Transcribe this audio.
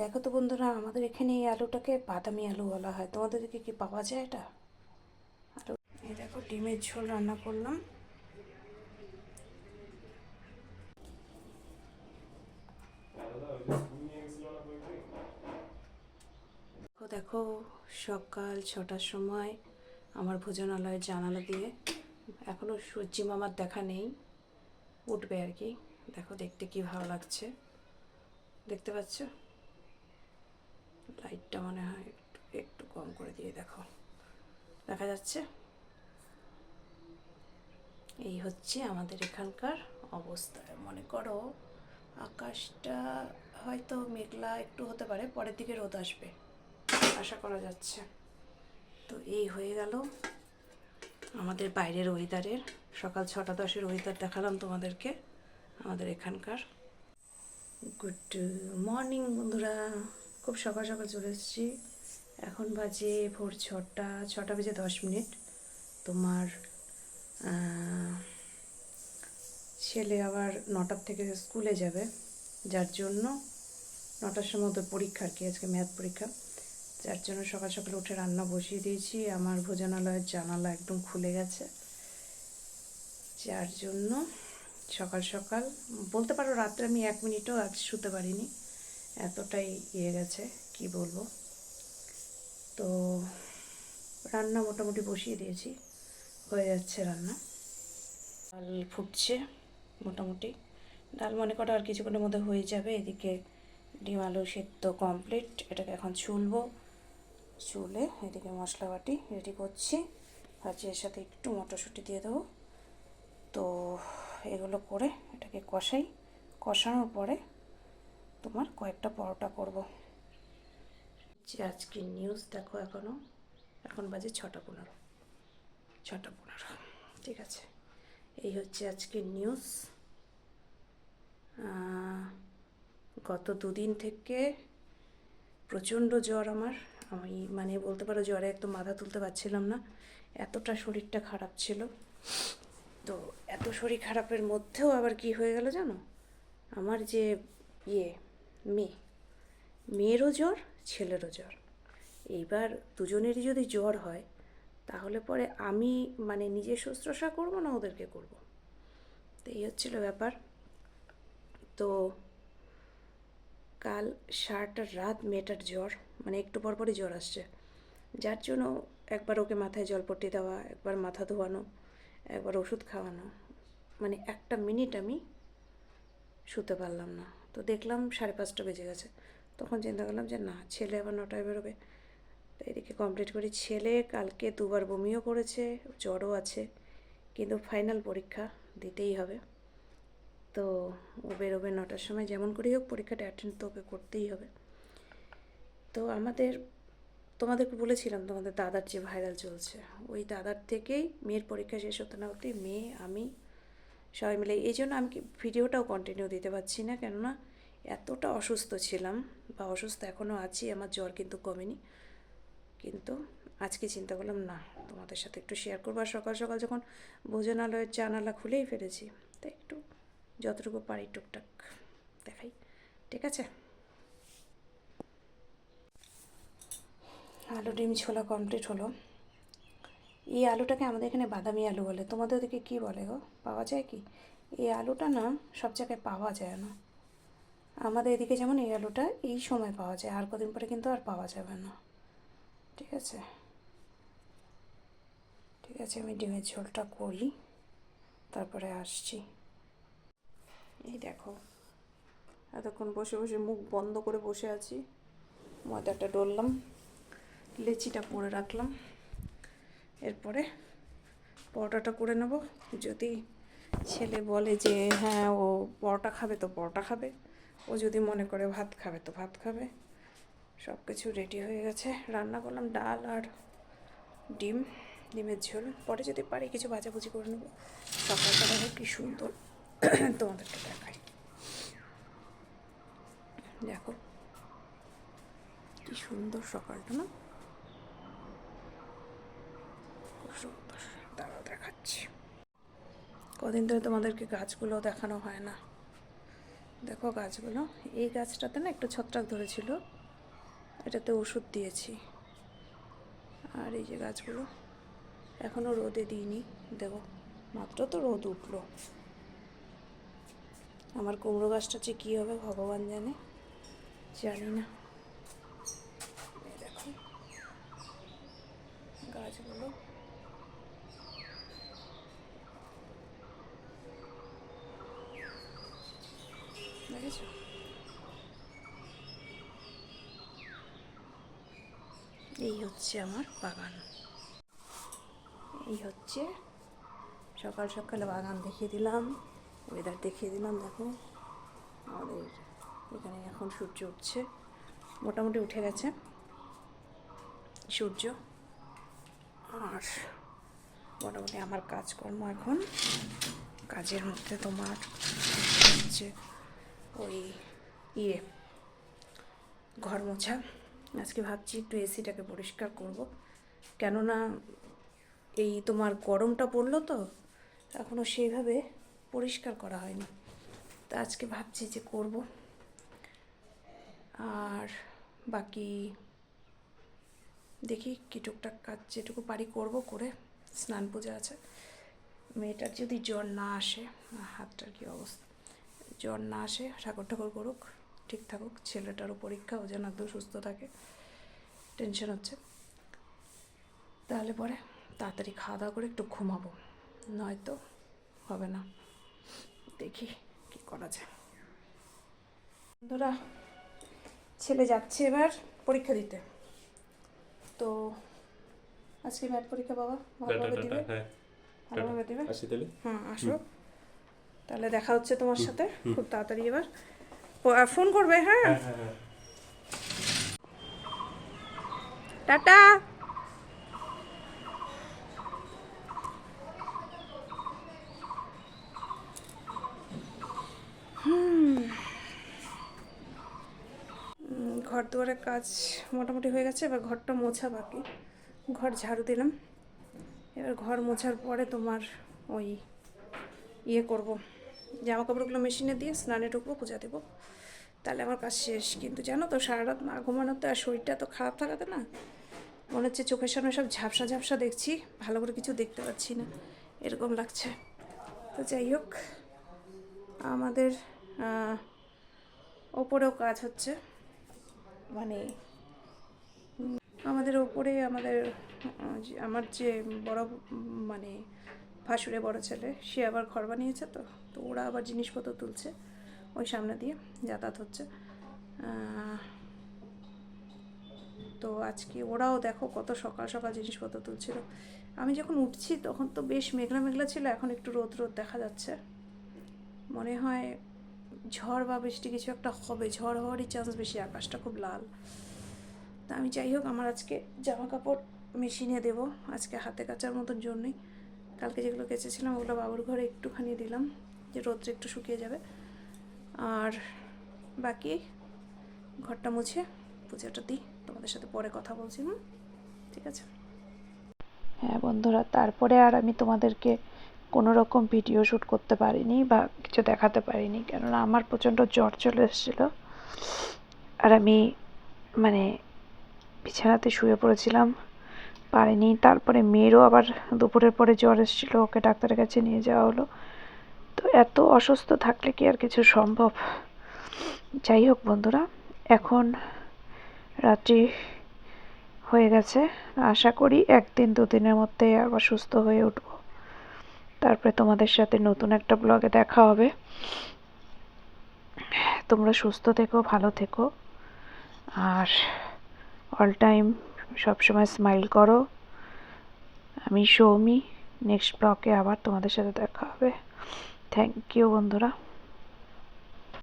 দেখো তো বন্ধুরা, আমাদের এখানে এই আলুটাকে বাদামি আলু বলা হয়। তোমাদেরকে কি পাওয়া যায় এটা? আলু এই দেখো, ডিমের ঝোল রান্না করলাম। দেখো দেখো, সকাল ছটার সময় আমার ভোজনালয়ের জানালা দিয়ে এখনও সূর্যি মামার দেখা নেই। উঠবে আর কি। দেখো, দেখতে কি ভালো লাগছে। দেখতে পাচ্ছ? লাইটটা মনে হয় একটু একটু কম করে দিয়ে দেখো। দেখা যাচ্ছে? এই হচ্ছে আমাদের এখানকার অবস্থা। মনে করো আকাশটা হয়তো মেঘলা একটু হতে পারে, পরের দিকে রোদ আসবে। আশা করা যাচ্ছে। তো এই হয়ে গেল আমাদের বাইরের ওয়েদারের সকাল ছটা দশের ওয়েদার দেখালাম তোমাদেরকে, আমাদের এখানকার। গুড মর্নিং বন্ধুরা। খুব সকাল সকাল চলে এসেছি। এখন বাজে ভোর ছটা ছটা বেজে দশ মিনিট। তোমার ছেলে আবার নটার থেকে স্কুলে যাবে। যার জন্য নটার সময় ওদের পরীক্ষা আর কি, আজকে ম্যাথ পরীক্ষা। যার জন্য সকাল সকাল উঠে রান্না বসিয়ে দিয়েছি। আমার ভোজনালয়ের জানালা একদম খুলে গেছে। যার জন্য সকাল সকাল, বলতে পারো রাত্রে আমি এক মিনিটও আজ শুতে পারিনি। এতটাই ইয়ে গেছে, কি বলব? তো রান্না মোটামুটি বসিয়ে দিয়েছি, হয়ে যাচ্ছে রান্না। ডাল ফুটছে মোটামুটি। ডাল মনে করো আর কিছুক্ষণের মধ্যে হয়ে যাবে, এদিকে ডিম আলু সেদ্ধ কমপ্লিট এটাকে এখন ছুলবো। চুলে এদিকে মশলা বাটি রেডি করছি ভাজির সাথে একটু মটরশুঁটি দিয়ে দেবো। তো এগুলো করে এটাকে কষাই। কষানোর পরে তোমার কয়েকটা পরোটা করব। যে আজকে নিউজ দেখো এখনও এখন বাজে ছটা পনেরো। ছটা পনেরো, ঠিক আছে। এই হচ্ছে আজকে নিউজ গত দুদিন থেকে প্রচণ্ড জ্বর আমার। আমি মানে বলতে পারো জ্বরে একদম মাথা তুলতে পারছিলাম না। এতটা শরীরটা খারাপ ছিল। তো এত শরীর খারাপের মধ্যেও আবার কি হয়ে গেল জানো? আমার যে ইয়ে মেয়ে। মেয়েরও জ্বর, ছেলেরও জ্বর। এইবার দুজনেরই যদি জ্বর হয়, তাহলে পরে আমি মানে নিজে শুশ্রূষা করব না ওদেরকে করব? তো এই হচ্ছিল ব্যাপার। তো কাল সারাটা রাত মেয়েটার জ্বর মানে একটু পর পরই জ্বর আসছে। যার জন্য একবার ওকে মাথায় জলপট্টি দেওয়া, একবার মাথা ধোয়ানো, একবার ওষুধ খাওয়ানো মানে একটা মিনিট আমি শুতে পারলাম না। তো দেখলাম সাড়ে পাঁচটা বেজে গেছে। তখন চিন্তা করলাম যে, না, ছেলে আবার নটায় বেরোবে। তো এদিকে কমপ্লিট করি। ছেলে কালকে দুবার বমিও করেছে, জ্বরও আছে, কিন্তু ফাইনাল পরীক্ষা দিতেই হবে। তো ও বেরোবে নটার সময়, যেমন করেই হোক পরীক্ষাটা অ্যাটেন্ড তো ওকে করতেই হবে। তো আমাদের, তোমাদেরকে বলেছিলাম, তোমাদের দাদার যে ভাইরাল চলছে, ওই দাদার থেকেই মেয়ের পরীক্ষা শেষ হতে না হতেই মেয়ে, আমি সবাই মিলে। এই জন্য আমি ভিডিওটাও কন্টিনিউ দিতে পারছি না, কেননা এতটা অসুস্থ ছিলাম বা অসুস্থ এখনও আছি, আমার জ্বর কিন্তু কমেনি। কিন্তু আজকে চিন্তা করলাম, না, তোমাদের সাথে একটু শেয়ার করব। আর সকাল সকাল যখন ভোজনালয়ের জানালা খুলেই ফেলেছি তাই একটু যতটুকু পারি টুকটাক দেখাই। ঠিক আছে? আলু ডিম ছোলা কমপ্লিট হলো। এই আলুটাকে আমাদের এখানে বাদামি আলু বলে। তোমাদের ওদিকে কী বলে গো? পাওয়া যায় কি? এই আলুটা না সব জায়গায় পাওয়া যায় না। আমাদের এদিকে যেমন এই আলুটা এই সময় পাওয়া যায়, আর কদিন পরে কিন্তু আর পাওয়া যাবে না। ঠিক আছে? ঠিক আছে, আমি ডিমের ঝোলটা করি। তারপরে আসছি। এই দেখো, এতক্ষণ বসে বসে মুখ বন্ধ করে বসে আছি। ময়দাটা ডললাম, লেচিটা পরে রাখলাম। এরপরে পরোটাটা করে নেব। যদি ছেলে বলে যে হ্যাঁ ও পরোটা খাবে তো পরোটা খাবে। ও যদি মনে করে ভাত খাবে তো ভাত খাবে। সব কিছু রেডি হয়ে গেছে। রান্না করলাম ডাল আর ডিম, ডিমের ঝোল। পরে যদি পারি কিছু ভাজাভুজি করে নেব। সকালটা দেখো কি সুন্দর। তোমাদেরকে দেখাই। দেখো, কি সুন্দর সকালটা না খুব সুন্দর দেখাচ্ছি। কদিন ধরে তোমাদেরকে গাছগুলো দেখানো হয় না। দেখো গাছগুলো, এই গাছটাতে না একটু ছত্রাক ধরেছিল। এটাতে ওষুধ দিয়েছি। আর এই যে গাছগুলো এখনও রোদে দিইনি। দেখো, মাত্র তো রোদ উঠল। আমার কুমড়ো গাছটা যে কী হবে, ভগবান জানে। জানি না এই দেখো গাছগুলো দেখেছ এই হচ্ছে আমার বাগান। এই হচ্ছে সকাল সকালে বাগান দেখিয়ে দিলাম ওয়েদার দেখিয়ে দিলাম, দেখো। আমাদের এখানে এখন সূর্য উঠছে, মোটামুটি উঠে গেছে। সূর্য। আর মোটামুটি আমার কাজকর্ম এখন। কাজের মধ্যে তোমার হচ্ছে ওই ইয়ে ঘর মোছা। আজকে ভাবছি একটু এসিটাকে পরিষ্কার করব। কেননা এই তোমার গরমটা পড়ল তো এখনও সেইভাবে পরিষ্কার করা হয়নি। তা আজকে ভাবছি যে করব। আর বাকি দেখি কি টুকটাক কাজ যেটুকু পারি করব করে স্নান পূজা আছে। মেয়েটার যদি জ্বর না আসে, হাতটার কি অবস্থা? জ্বর না আসে, ঠাকুর ঠাকুর করুক। ঠিক থাকুক ছেলেটারও পরীক্ষা ও যেন একদম সুস্থ থাকে টেনশন হচ্ছে। তাহলে পরে তাড়াতাড়ি খাওয়া দাওয়া করে একটু ঘুমাবো নয়তো হবে না। দেখি কি করা যায়। বন্ধুরা ছেলে যাচ্ছে এবার পরীক্ষা দিতে। তো আজকে ম্যাথ পরীক্ষা বাবা ভালোভাবে দিবে? হ্যাঁ। ভালোভাবে দিবে? হুম আসো। তাহলে দেখা হচ্ছে তোমার সাথে। খুব তাড়াতাড়ি এবার। ফোন করবে হ্যাঁ? হ্যাঁ হ্যাঁ হ্যাঁ। টাটা। ঘর দুয়ারের কাজ মোটামুটি হয়ে গেছে এবার ঘরটা মোছা বাকি। ঘর ঝাড়ু দিলাম। এবার ঘর মোছার পরে তোমার ওই ইয়ে করব। জামা কাপড়গুলো মেশিনে দিয়ে স্নানে ঢুকবো, পূজা দেবো। তাহলে আমার কাজ শেষ। কিন্তু জানো তো সারা রাত না ঘুমানোতে আর শরীরটা তো খারাপ থাকাতে না, মনে হচ্ছে চোখের সামনে সব ঝাপসা ঝাপসা দেখছি, ভালো করে কিছু দেখতে পাচ্ছি না, এরকম লাগছে। তো যাই হোক, আমাদের ওপরেও কাজ হচ্ছে। মানে আমাদের ওপরে আমাদের আমার যে বড় মানে ভাসুরে বড় ছেলে, সে আবার ঘর বানিয়েছে তো তো ওরা আবার জিনিসপত্র তুলছে ওই সামনে দিয়ে, যাতায়াত হচ্ছে। তো আজকে ওরাও দেখো কত সকাল সকাল জিনিসপত্র তুলছিল। আমি যখন উঠছি তখন তো বেশ মেঘলা মেঘলা ছিল, এখন একটু রোদ রোদ দেখা যাচ্ছে। মনে হয় ঝড় বা বৃষ্টি কিছু একটা হবে, ঝড় হওয়ারই চান্স বেশি, আকাশটা খুব লাল। তা আমি যাই হোক, আমার আজকে জামা কাপড় মেশিনে দেবো, আজকে হাতে কাচার মতন জন্যই কালকে যেগুলো কেচেছিলাম, ওগুলো বাবুর ঘরে একটুখানি দিলাম, যে রোদ্রে একটু শুকিয়ে যাবে। আর বাকি ঘরটা মুছে পূজাটা দিই, তোমাদের সাথে পরে কথা বলছি, হুম? ঠিক আছে? হ্যাঁ বন্ধুরা, তারপরে আর আমি তোমাদেরকে কোনো রকম ভিডিও শ্যুট করতে পারিনি বা কিছু দেখাতে পারিনি, কেননা আমার প্রচণ্ড জ্বর চলে এসেছিল। আর আমি মানে বিছানাতে শুয়ে পড়েছিলাম পারিনি। তারপরে মেয়েরও আবার দুপুরের পরে জ্বর এসেছিল, ওকে ডাক্তারের কাছে নিয়ে যাওয়া হলো। তো এত অসুস্থ থাকলে কি আর কিছু সম্ভব? যাই হোক বন্ধুরা, এখন রাত্রি হয়ে গেছে। আশা করি একদিন দুদিনের মধ্যে আবার সুস্থ হয়ে উঠব। তারপরে তোমাদের সাথে নতুন একটা ব্লগে দেখা হবে। তোমরা সুস্থ থেকো, ভালো থেকো। আর অল টাইম সবসময় স্মাইল করো। আমি সৌমি নেক্সট ব্লকে আবার তোমাদের সাথে দেখা হবে। থ্যাংক ইউ বন্ধুরা।